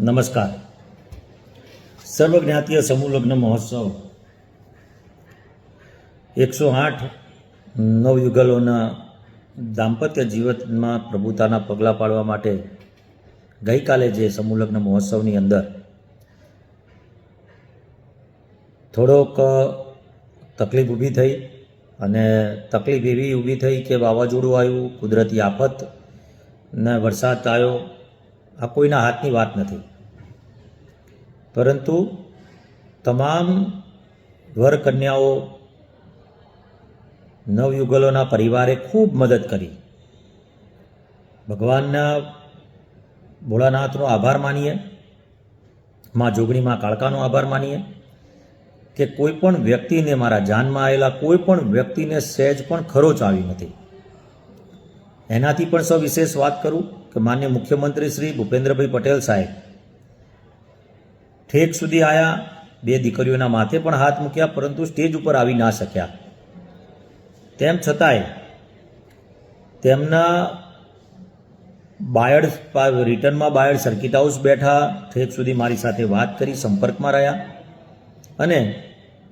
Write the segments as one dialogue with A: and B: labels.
A: નમસ્કાર. સર્વજ્ઞાતીય સમૂહ લગ્ન મહોત્સવ. એકસો આઠ નવયુગલોના દાંપત્ય જીવનમાં પ્રભુતાના પગલાં પાડવા માટે ગઈકાલે જે સમૂહ લગ્ન મહોત્સવની અંદર થોડોક તકલીફ ઊભી થઈ અને તકલીફ એવી ઊભી થઈ કે વાવાઝોડું આવ્યું, કુદરતી આફત ને વરસાદ આવ્યો આ કોઈના હાથની વાત નથી. પરંતુ તમામ વર કન્યાઓ નવયુગલોના પરિવારે ખૂબ મદદ કરી. ભગવાનના ભોળાનાથનો આભાર માનીએ, માં જોગણીમાં કાળકાનો આભાર માનીએ કે કોઈ પણ વ્યક્તિને મારા જાનમાં આવેલા કોઈ પણ વ્યક્તિને સહેજ પણ ખરોચ આવી નથી. એનાથી પણ સવિશેષ વાત કરું. કે માન્ય મુખ્યમંત્રી શ્રી ભૂપેન્દ્રભાઈ પટેલ સાહેબ ઠેક સુધી આવ્યા બે દીકરીઓના માથે પણ હાથ મૂક્યા, પરંતુ સ્ટેજ ઉપર આવી ના શક્યા. તેમ છતાંય તેમના બાયડ રિટર્નમાં બાયડ સર્કિટ હાઉસ બેઠા ઠેક સુધી મારી સાથે વાત કરી, સંપર્કમાં રહ્યા. અને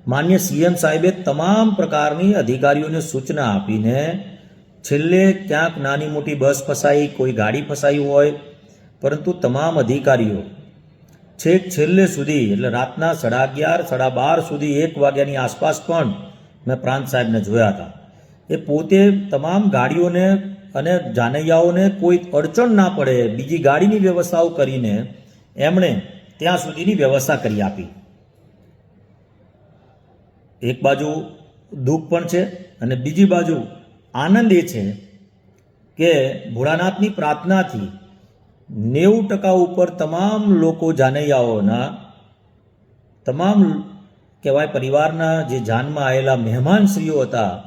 A: માન્ય સીએમ સાહેબે તમામ પ્રકારની અધિકારીઓને સૂચના આપીને છેલ્લે ક્યાંક નાની મોટી બસ ફસાઈ, કોઈ ગાડી ફસાઈ હોય, પરંતુ તમામ અધિકારીઓ છેક છેલ્લે સુધી, એટલે રાતના સાડા અગિયાર, સાડા બાર સુધી એક વાગ્યાની આસપાસ પણ મેં પ્રાંત સાહેબને જોયા હતા. એ પોતે તમામ ગાડીઓને અને જાનૈયાઓને કોઈ અડચણ ના પડે, બીજી ગાડીની વ્યવસ્થાઓ કરીને એમણે ત્યાં સુધીની વ્યવસ્થા કરી આપી. એક બાજુ દુઃખ પણ છે અને બીજી બાજુ આનંદ એ છે કે ભોળાનાથની પ્રાર્થનાથી નેવું ટકા ઉપર તમામ લોકો જાનૈયાઓના, તમામ કહેવાય પરિવારના જે જાનમાં આવેલા મહેમાનશ્રીઓ હતા,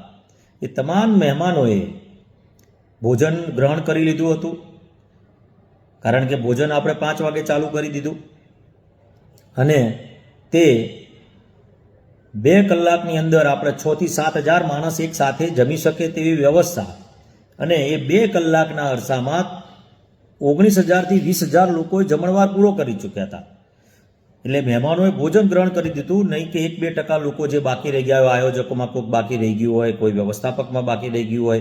A: એ તમામ મહેમાનોએ ભોજન ગ્રહણ કરી લીધું હતું. કારણ કે ભોજન આપણે પાંચ વાગે ચાલુ કરી દીધું. અને તે બે કલાકની અંદર આપણે છ થી સાત હજાર માણસ એક સાથે જમી શકે તેવી વ્યવસ્થા. અને એ બે કલાકના અરસામાં ઓગણીસ હજારથી વીસ હજાર લોકોએ જમણવાર પૂરો કરી ચૂક્યા હતા. એટલે મહેમાનોએ ભોજન ગ્રહણ કરી દીધું, નહીં કે એક બે ટકા લોકો જે બાકી રહી ગયા હોય, આયોજકોમાં કોઈક બાકી રહી ગયું હોય, કોઈ વ્યવસ્થાપકમાં બાકી રહી ગયું હોય,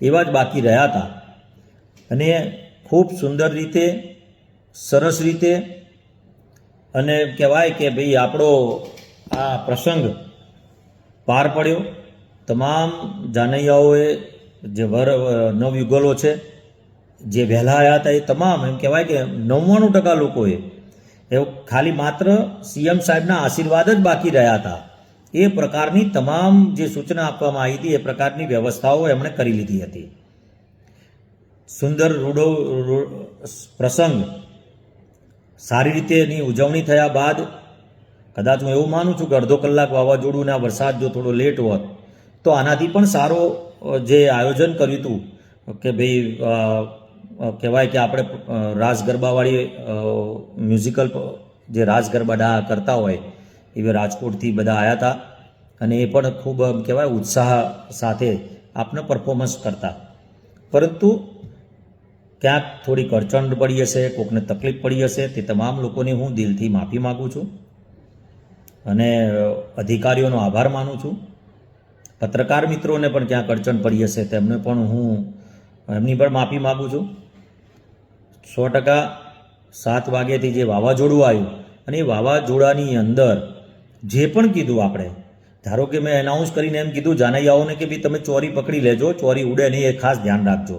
A: એવા જ બાકી રહ્યા હતા. અને ખૂબ સુંદર રીતે, સરસ રીતે અને કહેવાય કે ભાઈ આપણો આ પ્રસંગ પાર પડ્યો. તમામ જાનૈયાઓએ જે વર નવયુગલો છે, જે વહેલા આવ્યા હતા એ તમામ એમ કહેવાય કે નવ્વાણું ટકા લોકોએ એ ખાલી માત્ર સીએમ સાહેબના આશીર્વાદ જ બાકી રહ્યા હતા. એ પ્રકારની તમામ જે સૂચના આપવામાં આવી હતી એ પ્રકારની વ્યવસ્થાઓ એમણે કરી લીધી હતી. સુંદર રૂડો પ્રસંગ સારી રીતે એની ઉજવણી થયા બાદ કદાચ હું એવું માનું છું કે અડધો કલાક વાવાઝોડુંના વરસાદ જો થોડો લેટ હોત, તો આનાથી પણ સારો જે આયોજન કર્યું હતું, કે ભાઈ કહેવાય કે આપણે રાસ ગરબાવાળી મ્યુઝિકલ જે રાસ ગરબા કરતા હોય, એવી રાજકોટથી બધા આવ્યા હતા અને એ પણ ખૂબ કહેવાય, ઉત્સાહ સાથે આપને પરફોર્મન્સ કરતા. પરંતુ ક્યાંક થોડીક અડચણ પડી હશે, કોકને તકલીફ પડી હશે, તે તમામ લોકોની હું દિલથી માફી માગું છું. અને અધિકારીઓનો આભાર માનું છું. પત્રકાર મિત્રોને પણ ક્યાંક અડચણ પડી હશે તેમને પણ હું એમની પણ માફી માગું છું. સો ટકા સાત વાગ્યાથી જે વાવાઝોડું આવ્યું અને એ વાવાઝોડાની અંદર જે પણ કીધું આપણે, ધારો કે મેં એનાઉન્સ કરીને એમ કીધું જાનૈયાઓને કે ભાઈ તમે ચોરી પકડી લેજો, ચોરી ઉડે નહીં એ ખાસ ધ્યાન રાખજો.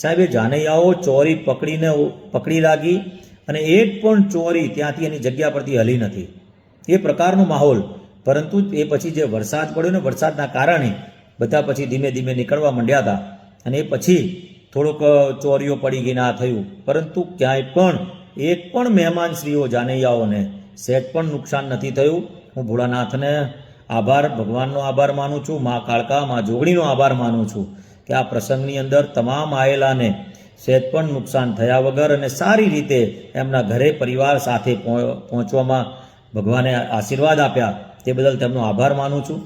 A: સાહેબ, એ જાનૈયાઓ ચોરી પકડીને પકડી લાગી અને એક પણ ચોરી ત્યાંથી એની જગ્યા પરથી હલી નથી. એ પ્રકારનો માહોલ. પરંતુ એ પછી જે વરસાદ પડ્યો ને વરસાદના કારણે બધા પછી ધીમે ધીમે નીકળવા માંડ્યા હતા. અને એ પછી થોડોક ચોરીઓ પડી ગઈ ના થયું. પરંતુ ક્યાંય પણ એક પણ મહેમાનશ્રીઓ, જાનૈયાઓને સેટ પણ નુકસાન નથી થયું. હું ભોળાનાથને આભાર, ભગવાનનો આભાર માનું છું, મા કાળકા, મા જોગણીનો આભાર માનું છું કે આ પ્રસંગની અંદર તમામ આયેલાને સહેજ પણ નુકસાન થયા વગર અને સારી રીતે એમના ઘરે પરિવાર સાથે પહોં- પહોંચવામાં ભગવાને આશીર્વાદ આપ્યા તે બદલ તેમનો આભાર માનું છું.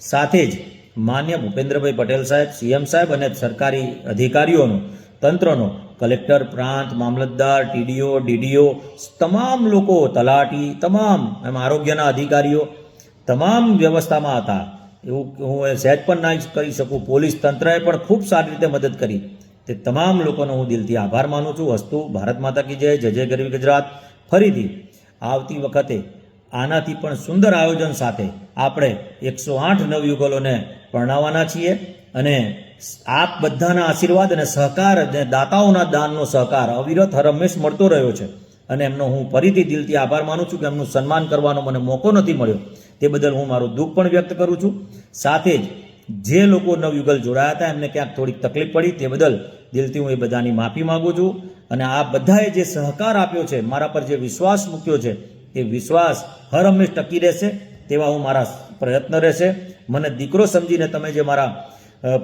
A: સાથે જ માન્ય ભૂપેન્દ્રભાઈ પટેલ સાહેબ, સીએમ સાહેબ અને સરકારી અધિકારીઓનો, તંત્રનો, કલેક્ટર પ્રાંત, મામલતદાર, ટીડીઓ, ડીડીઓ, તમામ લોકો તલાટી, તમામ એમ આરોગ્યના અધિકારીઓ, તમામ વ્યવસ્થામાં હતા. એવું હું એ સહેજ પણ ના કરી શકું, પોલીસ તંત્રએ પણ ખૂબ સારી રીતે મદદ કરી. તે તમામ લોકોનો હું દિલથી આભાર માનું છું. વસ્તુ ભારત માતા કી જય જય ગરવી ગુજરાત. ફરીથી આવતી વખતે આનાથી પણ સુંદર આયોજન સાથે આપણે એકસો આઠ નવયુગલોને પરણાવવાના છીએ અને આપ બધાના આશીર્વાદ અને સહકાર અને દાતાઓના દાનનો સહકાર અવિરત હરમેશ મળતો રહ્યો છે. અને એમનો હું ફરીથી દિલથી આભાર માનું છું કે એમનું સન્માન કરવાનો મને મોકો નથી મળ્યો. તે બદલ હું મારું દુઃખ પણ વ્યક્ત કરું છું. સાથે જ જે લોકો નવયુગલ જોડાયા હતા, એમને ક્યાંક થોડીક તકલીફ પડી. તે બદલ દિલથી હું એ બધાની માફી માગું છું. અને આ બધાએ જે સહકાર આપ્યો છે, મારા પર જે વિશ્વાસ મૂક્યો છે એ વિશ્વાસ હર હંમેશ ટકી રહેશે, તેવા હું મારા પ્રયત્ન રહેશે. મને દીકરો સમજીને તમે જે મારા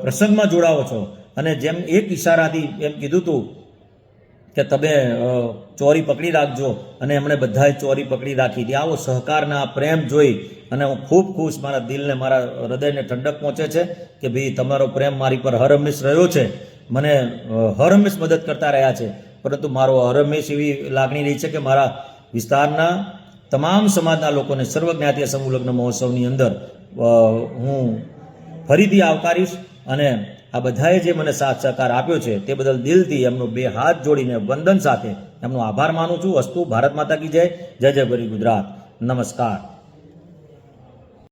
A: પ્રસંગમાં જોડાવો છો અને જેમ એક ઈશારાથી એમ કીધું હતું કે તમે ચોરી પકડી રાખજો અને એમણે બધાએ ચોરી પકડી રાખી હતી. આવો સહકારના પ્રેમ જોઈ અને હું ખૂબ ખુશ મારા દિલને, મારા હૃદયને ઠંડક પહોંચે છે કે ભાઈ તમારો પ્રેમ મારી પર હર હંમેશ રહ્યો છે. મને હર હંમેશ મદદ કરતા રહ્યા છે. પરંતુ મારો હર હંમેશ એવી લાગણી રહી છે કે મારા વિસ્તારના તમામ સમાજના લોકોને સર્વજ્ઞાતીય સમૂહ મહોત્સવની અંદર હું ફરીથી આવકારીશ અને આ બધાએ જે મને સાથ સહકાર આપ્યો છે તે બદલ દિલથી એમનો બે હાથ જોડીને વંદન સાથે એમનો આભાર માનું છું. વસ્તુ ભારત માતા કી જય. જય જય ગરી ગુજરાત. નમસ્કાર.